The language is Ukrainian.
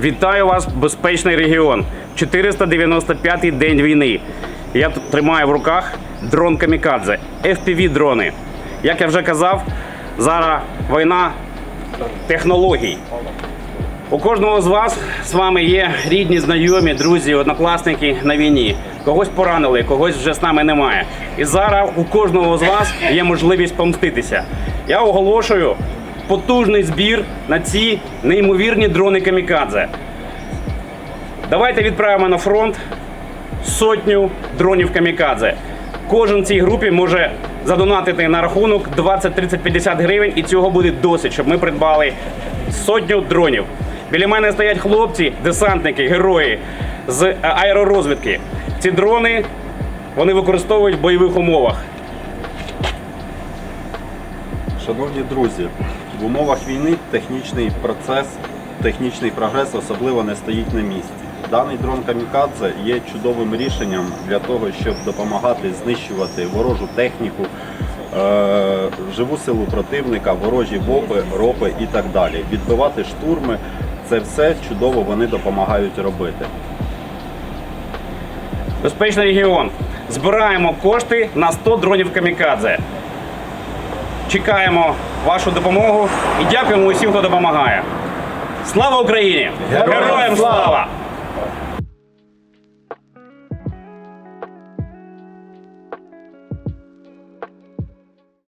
Вітаю вас, безпечний регіон. 495-й день війни. Я тримаю в руках дрон Камікадзе, fpv дрони. Як я вже казав, зараз війна технологій. У кожного з вас з вами є рідні, знайомі, друзі, однокласники на війні. Когось поранили, когось вже з нами немає. І зараз у кожного з вас є можливість помститися. Я оголошую потужний збір на ці неймовірні дрони Камікадзе. Давайте відправимо на фронт сотню дронів Камікадзе. Кожен цій групі може задонатити на рахунок 20, 30, 50 гривень, і цього буде досить, щоб ми придбали сотню дронів. Біля мене стоять хлопці, десантники, герої з е, аеророзвідки. Ці дрони вони використовують в бойових умовах. Шановні друзі, в умовах війни технічний процес, технічний прогрес особливо не стоїть на місці. Даний дрон Камікадзе є чудовим рішенням для того, щоб допомагати знищувати ворожу техніку, е, живу силу противника, ворожі ВОПи, ропи і так далі. Відбивати штурми це все чудово вони допомагають робити. Безпечний регіон. Збираємо кошти на 100 дронів Камікадзе. Чекаємо вашу допомогу і дякуємо усім, хто допомагає. Слава Україні! Героям слава!